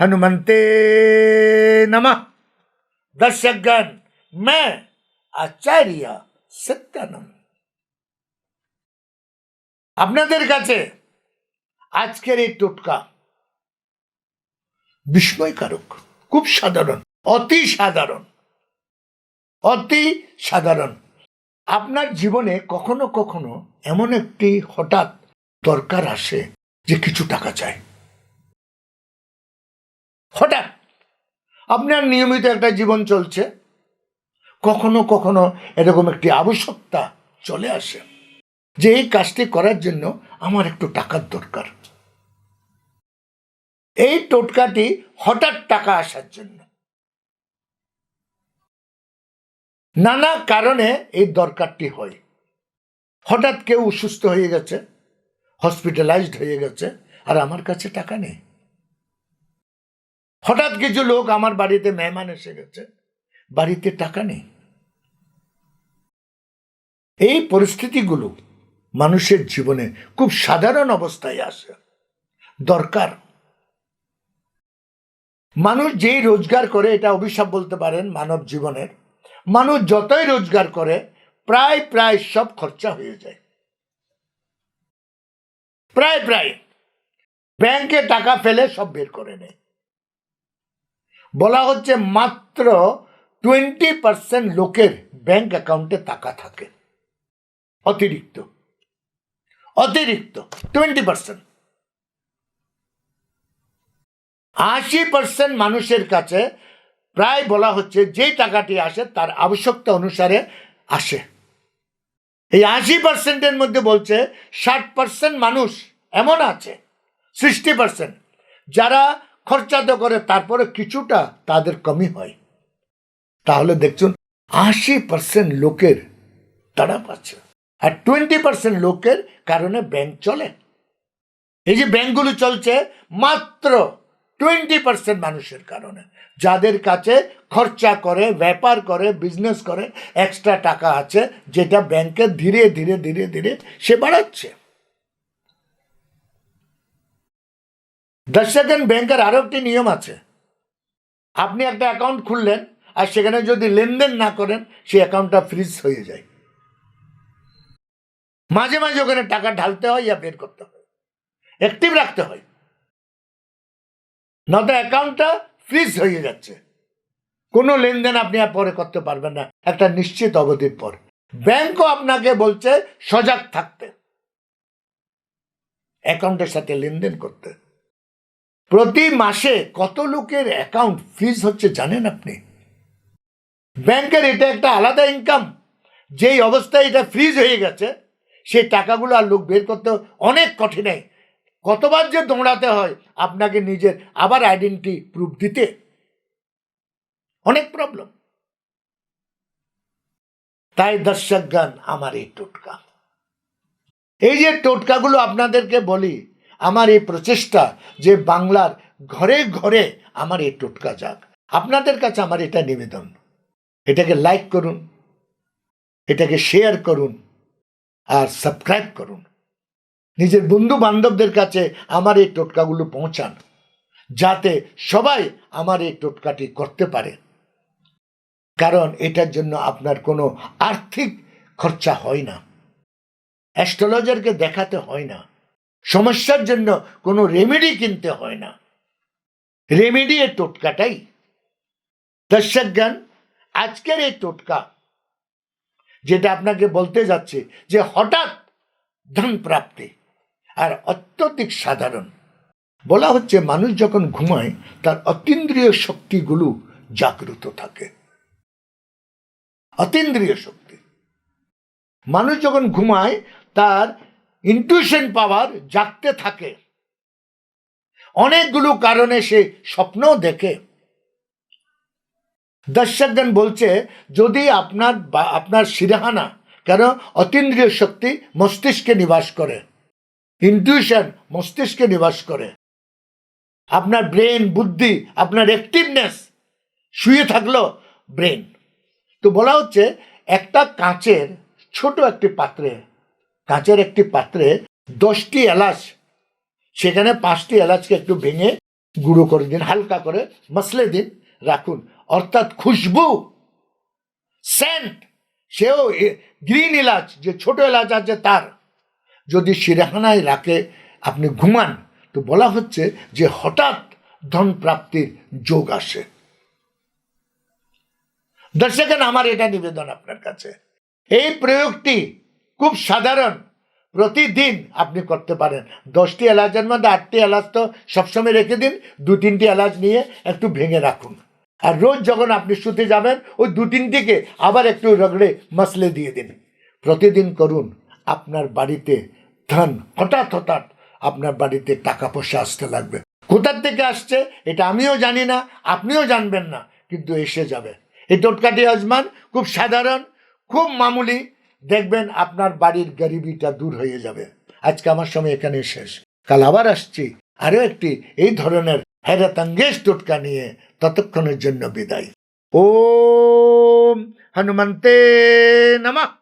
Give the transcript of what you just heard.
हनुमंते नमः दर्शकगण मैं आचार्य সত্যানন্দ আপনাদের কাছে আজকের এই টোটকা বিস্ময়কারক খুব সাধারণ অতি সাধারণ অতি সাধারণ আপনার জীবনে কখনো কখনো এমন একটি হঠাৎ দরকার আসে যে কিছু টাকা চাই হঠাৎ আপনার নিয়মিত একটা জীবন চলছে, কখনো কখনো এরকম একটি আবশ্যকতা চলে আসে যে এই কাজটি করার জন্য আমার একটু টাকার দরকার। এই টোটকাটি হঠাৎ টাকা আসার জন্য। নানা কারণে এই দরকারটি হয়। হঠাৎ কেউ অসুস্থ হয়ে গেছে হসপিটালাইজড হয়ে গেছে, আর আমার কাছে টাকা নেই। হঠাৎ কিছু লোক আমার বাড়িতে মেহমান এসে গেছে। বাড়িতে টাকা নেই। এই পরিস্থিতিগুলো মানুষের জীবনে খুব সাধারণ অবস্থায় আসে। দরকার। মানুষ যেই রোজগার করে, এটা অভিশাপ বলতে পারেন মানব জীবনের, মানুষ যতই রোজগার করে, প্রায় প্রায় সব খরচা হয়ে যায়। প্রায় প্রায়। ব্যাংকে টাকা ফেলে সব বের করে নেয়। বলা হচ্ছে মাত্র টোয়েন্টি পার্সেন্ট লোকের ব্যাংক অ্যাকাউন্টে টাকা থাকে। অতিরিক্ত। অতিরিক্ত টোয়েন্টি পার্সেন্ট আশি পার্সেন্ট মানুষের কাছে প্রায় বলা হচ্ছে যেই টাকাটি আসে তার আবশ্যকতা অনুসারে আসে। এই আশি পার্সেন্টের মধ্যে বলছে ষাট পার্সেন্ট মানুষ এমন আছে সিক্সটি পার্সেন্ট যারা খরচা তো করে, তারপরে কিছুটা তাদের কমই হয়। তাহলে দেখছুন আশি পার্সেন্ট লোকের তারা পাচ্ছে আর টোয়েন্টি পার্সেন্ট লোকের কারণে ব্যাংক চলে। এই যে ব্যাংকগুলো চলছে মাত্র টোয়েন্টি পার্সেন্ট মানুষের কারণে। যাদের কাছে খরচা করে, ব্যাপার করে বিজনেস করে এক্সট্রা টাকা আছে, যেটা ব্যাংকে ধীরে ধীরে ধীরে ধীরে সে বাড়াচ্ছে। দর্শকেন ব্যাংকের আরও একটি নিয়ম আছে। আপনি একটা অ্যাকাউন্ট খুললেন আর সেখানে যদি লেনদেন না করেন, সেই অ্যাকাউন্টটা ফ্রিজ হয়ে যায়। মাঝে মাঝে ওখানে টাকা ঢালতে হয় ইয়া বের করতে হয়। অ্যাক্টিভ রাখতে হয়। নয়তো অ্যাকাউন্টটা ফ্রিজ হয়ে যাচ্ছে। কোনো লেনদেন আপনি আর পরে করতে পারবেন না। একটা নিশ্চিত অবধির পর। ব্যাংকও আপনাকে বলছে সজাগ থাকতে। অ্যাকাউন্টের সাথে লেনদেন করতে। প্রতি মাসে কত লোকের অ্যাকাউন্ট ফ্রিজ হচ্ছে জানেন আপনি? ব্যাংকের এটা একটা আলাদা ইনকাম যেই অবস্থায় এটা ফ্রিজ হয়ে গেছে, সেই টাকাগুলো আর লোক বের করতে অনেক কঠিন কতবার যে দৌড়াতে হয় আপনাকে নিজের আবার আইডেন্টি প্রুফ দিতে। অনেক প্রবলেম তাই দর্শকগণ, আমার এই টোটকা। এই যে টোটকাগুলো আপনাদেরকে বলি আমার এই প্রচেষ্টা যে বাংলার ঘরে ঘরে আমার এই টোটকা যাক। আপনাদের কাছে আমার এটা নিবেদন। এটাকে লাইক করুন, এটাকে শেয়ার করুন, আর সাবস্ক্রাইব করুন। নিজের বন্ধু বান্ধবদের কাছে আমার এই টোটকাগুলো পৌঁছান, যাতে সবাই আমার এই টোটকাটি করতে পারে। কারণ এটার জন্য আপনার কোনো আর্থিক খরচা হয় না। অ্যাস্ট্রোলজারকে দেখাতে হয় না। সমস্যার জন্য কোনো রেমেডি কিনতে হয় না। রেমেডি এর টোটকাটাই। দর্শকগণ, আজকের এই টোটকা, যেটা আপনাকে বলতে যাচ্ছে যে হঠাৎ ধন প্রাপ্তি আর অত্যধিক সাধারণ। বলা হচ্ছে মানুষ যখন ঘুমায়, তার অতীন্দ্রিয় শক্তিগুলো জাগ্রত থাকে। অতীন্দ্রিয় শক্তি। মানুষ যখন ঘুমায়, তার ইনটিউশন পাওয়ার জাগতে থাকে। অনেকগুলো কারণে সে স্বপ্ন দেখে। দর্শকগণ বলছে, যদি আপনার আপনার শিরাহানা কেন অতীন্দ্রিয় শক্তি মস্তিষ্কে নিবাস করে? ইনটিউশন মস্তিষ্কে নিবাস করে। আপনার ব্রেন বুদ্ধি, আপনার অ্যাক্টিভনেস শুয়ে থাকল ব্রেন তো বলা হচ্ছে, একটা কাঁচের ছোট একটি পাত্রে কাঁচের একটি পাত্রে দশটি এলাচ, সেখানে পাঁচটি এলাচকে একটু ভেঙে গুঁড়ো করে দিন, হালকা করে মশলে দিন, রাখুন। অর্থাৎ খুশবু, সেন্ট, সেও গ্রিন এলাচ, যে ছোট এলাচ আছে তার, যদি সিরাখানায় রাখে, আপনি ঘুমান। তো বলা হচ্ছে যে হঠাৎ ধন প্রাপ্তির যোগ আসে। দর্শকেন আমার এটা নিবেদন আপনার কাছে। এই প্রয়োগটি খুব সাধারণ। প্রতিদিন আপনি করতে পারেন। দশটি এলাচের মধ্যে আটটি এলাচ তো সবসময় রেখে দিন, দু তিনটি এলাচ নিয়ে একটু ভেঙে রাখুন। আর রোজ যখন আপনি শুতে যাবেন, ওই দু তিনটিকে আবার একটু রগড়ে মশলে দিয়ে দিন। প্রতিদিন করুন। আপনার বাড়িতে ধন, হঠাৎ হঠাৎ আপনার বাড়িতে টাকা পয়সা আসতে লাগবে। কোথার থেকে আসছে এটা আমিও জানি না, আপনিও জানবেন না, কিন্তু এসে যাবে। এই টোটকাটি আজমান খুব সাধারণ, খুব মামুলি দেখবেন আপনার বাড়ির গরিবিটা দূর হয়ে যাবে। আজকে আমার সময় এখানে শেষ। কাল আবার আসছি। আরও একটি, এই ধরনের হেরাতাঙ্গেশ টোটকা নিয়ে ততক্ষণের জন্য বিদায়। ও হনুমন্তে নমঃ।